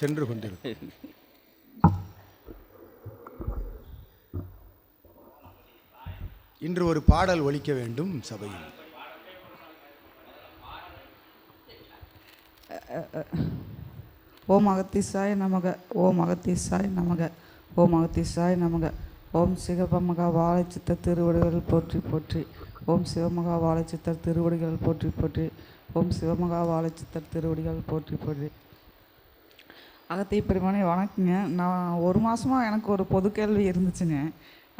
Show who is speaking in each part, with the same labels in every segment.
Speaker 1: சென்று கொண்டிருக்கும். இன்று ஒரு பாடல் ஒலிக்க வேண்டும் சபையில்.
Speaker 2: ஓம் அகத்தீசாய நமக ஓம் அகத்தீசாய நமக ஓம் அகத்தீசாய நமக. ஓம் சிவபமகா வாழைச்சித்த திருவடிகள் போற்றி போற்றி. ஓம் சிவமகா வாழைச்சித்தர் திருவடிகள் போற்றி போற்றி. ஓம் சிவமகா வாழைச்சித்தர் திருவடிகள் போற்றி போற்றி. அகத்திய பெருமானே வணக்கங்க. நான் ஒரு மாதமாக எனக்கு ஒரு பொது கேள்வி இருந்துச்சுங்க.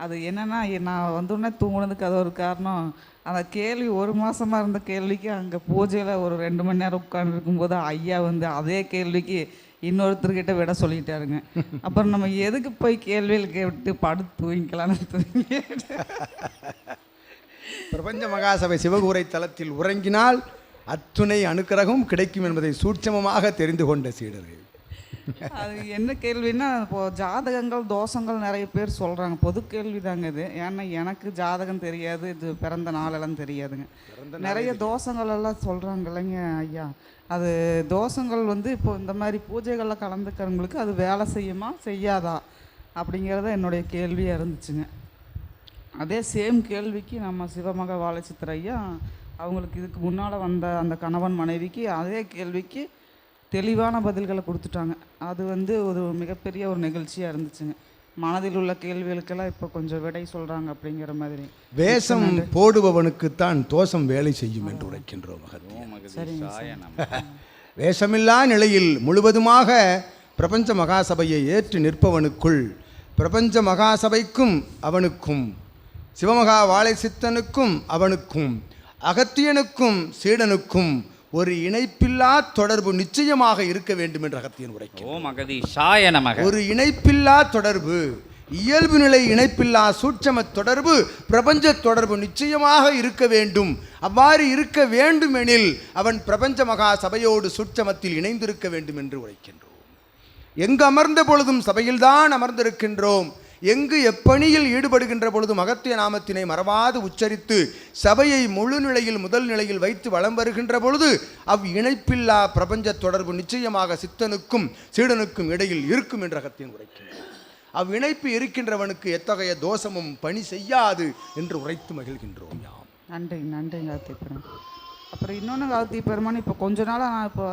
Speaker 2: அது என்னென்னா நான் வந்தோடனே தூங்குனதுக்கு அது ஒரு காரணம். அந்த கேள்வி ஒரு மாதமாக இருந்த கேள்விக்கு அங்கே பூஜையில் ஒரு ரெண்டு மணி நேரம் உட்காந்துருக்கும்போது ஐயா வந்து அதே கேள்விக்கு இன்னொருத்தர்கிட்ட விட சொல்லிட்டாருங்க. அப்புறம் நம்ம எதுக்கு போய் கேள்வியில் கேட்டு படுத்து தூங்கிக்கலாம்னு தூங்கி
Speaker 1: பிரபஞ்ச மகாசபை சிவகூரை தலத்தில் உறங்கினால் அத்துணை அனுக்கிரகம் கிடைக்கும் என்பதை சூட்சமமாக தெரிந்து கொண்ட சீடர்கள்.
Speaker 2: அது என்ன கேள்வின்னா இப்போ ஜாதகங்கள் தோஷங்கள் நிறைய பேர் சொல்கிறாங்க பொது கேள்வி தாங்க இது. ஏன்னா எனக்கு ஜாதகம் தெரியாது இது பிறந்த நாளெல்லாம் தெரியாதுங்க. நிறைய தோஷங்கள் எல்லாம் சொல்கிறாங்க இல்லைங்க ஐயா. அது தோஷங்கள் வந்து இப்போ இந்த மாதிரி பூஜைகளில் கலந்துக்கிறவங்களுக்கு அது வேலை செய்யுமா செய்யாதா? அப்படிங்கிறத என்னுடைய கேள்வியாக இருந்துச்சுங்க. அதே சேம் கேள்விக்கு நம்ம சிவமக வாழைச்சித்திர ஐயா அவங்களுக்கு இதுக்கு முன்னால் வந்த அந்த கணவன் மனைவிக்கு அதே கேள்விக்கு தெளிவான பதில்களை கொடுத்துட்டாங்க. அது வந்து ஒரு மிகப்பெரிய ஒரு நிகழ்ச்சியாக இருந்துச்சுங்க. மனதில் உள்ள கேள்விகளுக்கெல்லாம் இப்போ கொஞ்சம் விடை சொல்கிறாங்க அப்படிங்கிற மாதிரி.
Speaker 1: வேஷம் போடுபவனுக்குத்தான் தோஷம் வேலை செய்யும் என்று உரைக்கின்றோம் வேஷமில்லா நிலையில் முழுவதுமாக பிரபஞ்ச மகாசபையை ஏற்று நிற்பவனுக்குள் பிரபஞ்ச மகாசபைக்கும் அவனுக்கும் சிவமகா வாழை சித்தனுக்கும் அவனுக்கும் அகத்தியனுக்கும் சீடனுக்கும் ஒரு இணைப்பில்லா தொடர்பு நிச்சயமாக இருக்க வேண்டும் என்று அகத்தியன் உரைக்கிறார்
Speaker 3: ஓம் அகதீசாய நமக.
Speaker 1: ஒரு இணைப்பில்லா தொடர்பு இயல்பு நிலை இணைப்பில்லா சூட்சம தொடர்பு பிரபஞ்ச தொடர்பு நிச்சயமாக இருக்க வேண்டும். அவ்வாறு இருக்க வேண்டுமெனில் அவன் பிரபஞ்ச மகா சபையோடு சூட்சமத்தில் இணைந்திருக்க வேண்டும் என்று உரைக்கின்றோம். எங்கு அமர்ந்த பொழுதும் சபையில்தான் அமர்ந்திருக்கின்றோம். எங்கு எப்பணியில் ஈடுபடுகின்ற பொழுது மகத்திய நாமத்தினை மறவாது உச்சரித்து சபையை முழு நிலையில் முதல் நிலையில் வைத்து வலம் வருகின்ற பொழுது அவ் இணைப்பில்லா பிரபஞ்ச தொடர்பு நிச்சயமாக சித்தனுக்கும் சீடனுக்கும் இடையில் இருக்கும் என்ற அகத்தியன் உரைக்கின்றார் அவ் இணைப்பு இருக்கின்றவனுக்கு எத்தகைய தோஷமும் பணி செய்யாது என்று உரைத்து மகிழ்கின்றோம் யாம்.
Speaker 2: நன்றி நன்றி கார்த்தி பெருமான் அப்புறம் இன்னொன்று கார்த்திக் பெருமான் இப்போ கொஞ்ச நாளாக நான் இப்போ